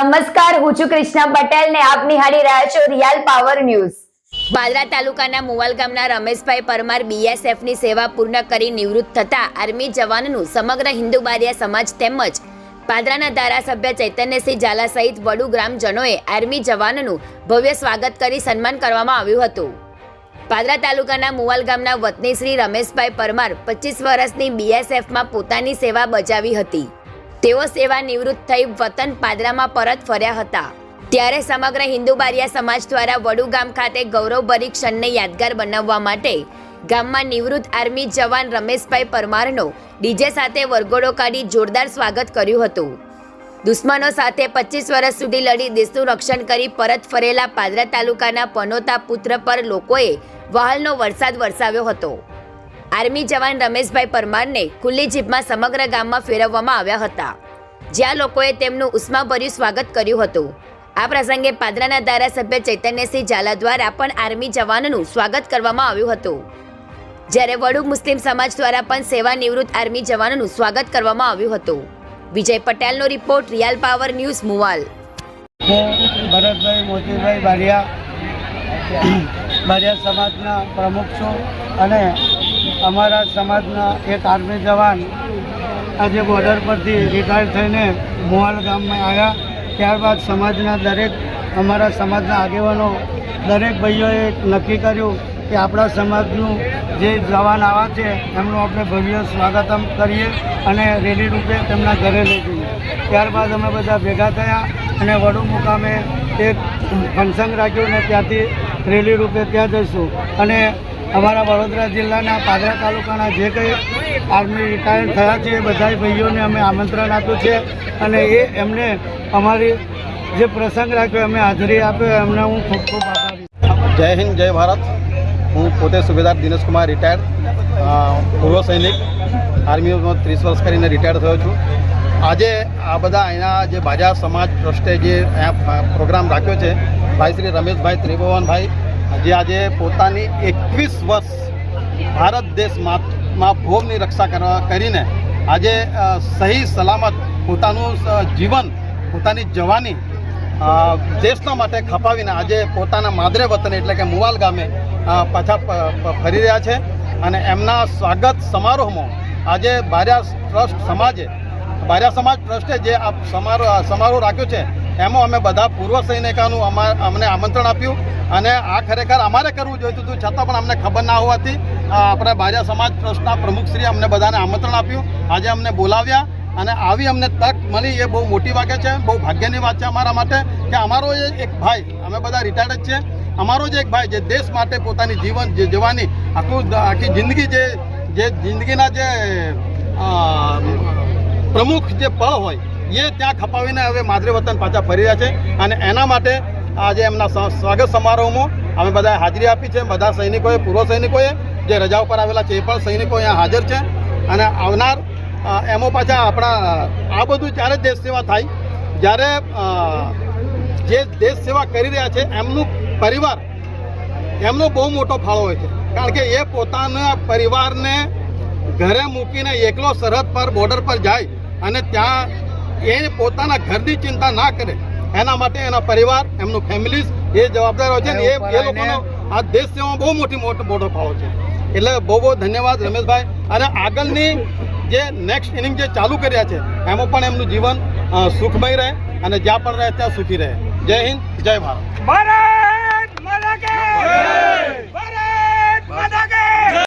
નમસ્કાર, હું છું કૃષ્ણા પટેલ ને આપ નિહાળી રહ્યા છો રિયલ પાવર ન્યૂઝ. બાદરા તાલુકાના મુવાલ ગામના રમેશભાઈ પરમાર બીએસએફની સેવા પૂર્ણ કરી નિવૃત્ત થતા આર્મી જવાનનું સમગ્ર હિન્દુ બારિયા સમાજ તેમજ પાદરાના ધારાસભ્ય ચૈતન્યસિંહ ઝાલા સહિત વડુ ગ્રામજનોએ આર્મી જવાનનું ભવ્ય સ્વાગત કરી સન્માન કરવામાં આવ્યું હતું. પાદરા તાલુકાના મુવાલ ગામના વતની શ્રી રમેશભાઈ પરમાર પચીસ વર્ષની બીએસએફમાં પોતાની સેવા બજાવી હતી. તેઓ સેવા નિવૃત્ત થઈ વતન પાદરામાં પરત ફર્યા હતા. ત્યારે સમગ્ર હિન્દુ બારિયા સમાજ દ્વારા વડુ ગામ ખાતે ગૌરવભરી ક્ષણને યાદગાર બનાવવા માટે ગામમાં નિવૃત્ત આર્મી જવાન રમેશભાઈ પરમારનો ડીજે સાથે વરઘોડો કાઢી જોરદાર સ્વાગત કર્યું હતું. દુશ્મનો સાથે પચીસ વર્ષ સુધી લડી દેશનું રક્ષણ કરી પરત ફરેલા પાદરા તાલુકાના પનોતા પુત્ર પર લોકોએ વહાલનો વરસાદ વરસાવ્યો હતો. આર્મી જવાન રમેશભાઈ પરમારને ખુલ્લી જીપમાં સમગ્ર ગામમાં ફેરવવામાં આવ્યા હતા. જ્યાં લોકોએ તેમનું ઉષ્માભર્યું સ્વાગત કર્યું હતું. આ પ્રસંગે પાદરાના ધારાસભ્ય ચૈતન્યસિંહ ઝાલા દ્વારા પણ આર્મી જવાનનું સ્વાગત કરવામાં આવ્યું હતું. જ્યારે વડુ મુસ્લિમ સમાજ દ્વારા પણ સેવાનિવૃત્ત આર્મી જવાનનું સ્વાગત કરવામાં આવ્યું હતું. વિજય પટેલનો report Real Power News Muval. હું ભરતભાઈ મોતીભાઈ બારિયા. બારિયા સમાજના પ્રમુખ છું અને અમારા સમાજના એક આર્મી જવાન આજે બોર્ડર પરથી રિટાયર થઈને મોહાલ ગામમાં આવ્યા. ત્યારબાદ સમાજના દરેક, અમારા સમાજના આગેવાનો, દરેક ભાઈઓએ નક્કી કર્યું કે આપણા સમાજનું જે જવાન આવ્યા છે, એમનું આપણે ભવ્ય સ્વાગતમ કરીએ અને રેલી રૂપે તેમના ઘરે લઈ જઈએ. ત્યારબાદ અમે બધા ભેગા થયા અને વડુ મુકામે એક ફંક્શન રાખ્યું ને ત્યાંથી રેલી રૂપે ત્યાં જઈશું. અને અમારા વડોદરા જિલ્લાના પાદરા તાલુકાના જે કંઈ આર્મી રિટાયર થયા છે, એ બધા ભાઈઓને અમે આમંત્રણ આપ્યું છે અને એ એમને અમારી જે પ્રસંગ રાખ્યો અમે હાજરી આપ્યો એમને હું ખૂબ ખૂબ જય હિન્દ, જય ભારત. હું પોતે સુબેદાર દિનેશ કુમાર રિટાયર્ડ પૂર્વ સૈનિક, આર્મીમાં ત્રીસ વર્ષ કરીને રિટાયર થયો છું. આજે આ બધા અહીંના જે બાજા સમાજ ટ્રસ્ટે જે અહીંયા પ્રોગ્રામ રાખ્યો છે, ભાઈ શ્રી રમેશભાઈ ત્રિભુવનભાઈ જે આજે પોતાની એકવીસ વર્ષ ભારત દેશમાં ભોગની રક્ષા કરવા કરીને આજે સહી, સલામત પોતાનું જીવન, પોતાની જવાની દેશના માટે ખપાવીને આજે પોતાના માદરે વતન, એટલે કે મુવાલ ગામે પાછા ફરી રહ્યા છે. અને એમના સ્વાગત સમારોહમાં આજે બાર્યા ટ્રસ્ટ સમાજે, બાર્યા સમાજ ટ્રસ્ટે જે આ સમારોહ સમારોહ રાખ્યો છે, એમાં અમે બધા પૂર્વ સૈનિકોનું અમા- અમને આમંત્રણ આપ્યું. અને આ ખરેખર અમારે કરવું જોઈતું હતું છતાં પણ અમને ખબર ના હોવાથી આપણે બાર્યા સમાજ ટ્રસ્ટના પ્રમુખશ્રી અમને બધાને આમંત્રણ આપ્યું. આજે અમને બોલાવ્યા અને આવી અમને તક મળી એ બહુ મોટી વાગે છે, બહુ ભાગ્યની વાત છે અમારા માટે કે અમારો એક ભાઈ, અમે બધા રિટાયર્ડ જ છીએ. અમારો જ એક ભાઈ જે દેશ માટે પોતાની જીવન જે જવાની, આખું આખી જિંદગી જે જે જિંદગીના જે પ્રમુખ જે પળ હોય, એ ત્યાં ખપાવીને હવે માદરે વતન પાછા ફરી રહ્યા છે. અને એના માટે આજે એમના સ્વાગત સમારોહમાં અમે બધાએ હાજરી આપી છે. બધા સૈનિકોએ, પૂર્વ સૈનિકોએ, જે રજા ઉપર આવેલા છે એ પણ સૈનિકો અહીંયા હાજર છે. અને આવનાર એમો પાછા આપણા, આ બધું ત્યારે દેશ સેવા થાય. જ્યારે જે દેશ સેવા કરી રહ્યા છે, એમનું પરિવાર, એમનો બહુ મોટો ફાળો હોય છે. કારણ કે એ પોતાના પરિવારને ઘરે મૂકીને એકલો સરહદ પર બોર્ડર પર જાય અને ત્યાં એ પોતાના ઘરની ચિંતા ના કરે. એના માટે એના પરિવાર એમનું ફેમિલીઝ એ જવાબદાર હોય છે ને એ એ લોકોનો આ દેશ સેવામાં બહુ મોટી મોટો મોટો ફાળો છે. એટલે બહુ બહુ ધન્યવાદ રમેશભાઈ. અને આગળની જે નેક્સ્ટ ઇનિંગ જે ચાલુ કર્યા છે એમાં પણ એમનું જીવન સુખમય રહે અને જ્યાં પણ રહે ત્યાં સુખી રહે. જય હિન્દ જય ભારત. ભારત!